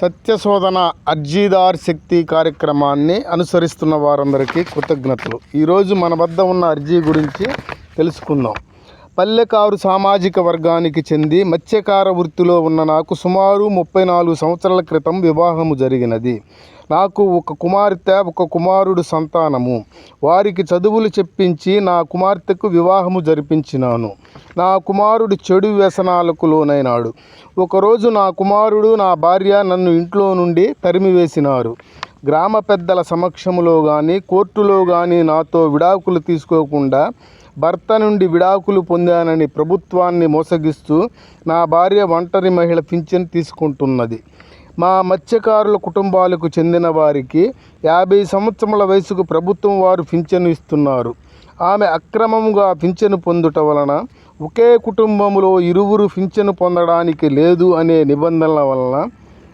సత్యశోధన అర్జీదార్ శక్తి కార్యక్రమాన్ని అనుసరిస్తున్న వారందరికీ కృతజ్ఞతలు. ఈరోజు మన వద్ద ఉన్న అర్జీ గురించి తెలుసుకుందాం. పల్లెకారు సామాజిక వర్గానికి చెంది మత్స్యకార వృత్తిలో ఉన్న నాకు సుమారు ముప్పై నాలుగు సంవత్సరాల క్రితం వివాహము జరిగినది. నాకు ఒక కుమార్తె ఒక కుమారుడు సంతానము. వారికి చదువులు చెప్పించి నా కుమార్తెకు వివాహము జరిపించినాను. నా కుమారుడు చెడు వ్యసనాలకు లోనైనాడు. ఒకరోజు నా కుమారుడు నా భార్య నన్ను ఇంట్లో నుండి తరిమివేసినారు. గ్రామ పెద్దల సమక్షములో కానీ కోర్టులో కానీ నాతో విడాకులు తీసుకోకుండా భర్త నుండి విడాకులు పొందానని ప్రభుత్వాన్ని మోసగిస్తూ నా భార్య ఒంటరి మహిళ పింఛన్ తీసుకుంటున్నది. మా మత్స్యకారుల కుటుంబాలకు చెందిన వారికి యాభై సంవత్సరముల వయసుకు ప్రభుత్వం వారు పింఛను ఇస్తున్నారు. ఆమె అక్రమంగా పింఛను పొందుట వలన ఒకే కుటుంబంలో ఇరువురు పింఛను పొందడానికి లేదు అనే నిబంధనల వలన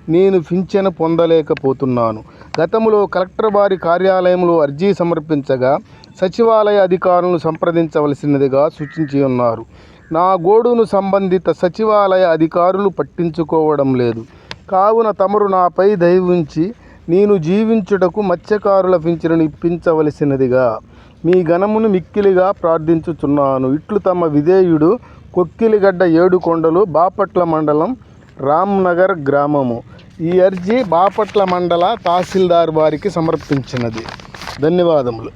నేను పింఛను పొందలేకపోతున్నాను. గతంలో కలెక్టర్ వారి కార్యాలయంలో అర్జీ సమర్పించగా సచివాలయ అధికారులను సంప్రదించవలసినదిగా సూచించి ఉన్నారు. నా గోడును సంబంధిత సచివాలయ అధికారులు పట్టించుకోవడం లేదు. కావున తమరు నాపై దయవుంచి నేను జీవించుటకు మత్స్యకారుల పింఛను ఇప్పించవలసినదిగా మీ గణమును మిక్కిలిగా ప్రార్థించుచున్నాను. ఇట్లు తమ విధేయుడు కొక్కిలిగడ్డ ఏడుకొండలు బాపట్ల మండలం రామ్నగర్ గ్రామము. ఈ అర్జీ బాపట్ల మండల తహసీల్దార్ వారికి సమర్పించినది. ధన్యవాదములు.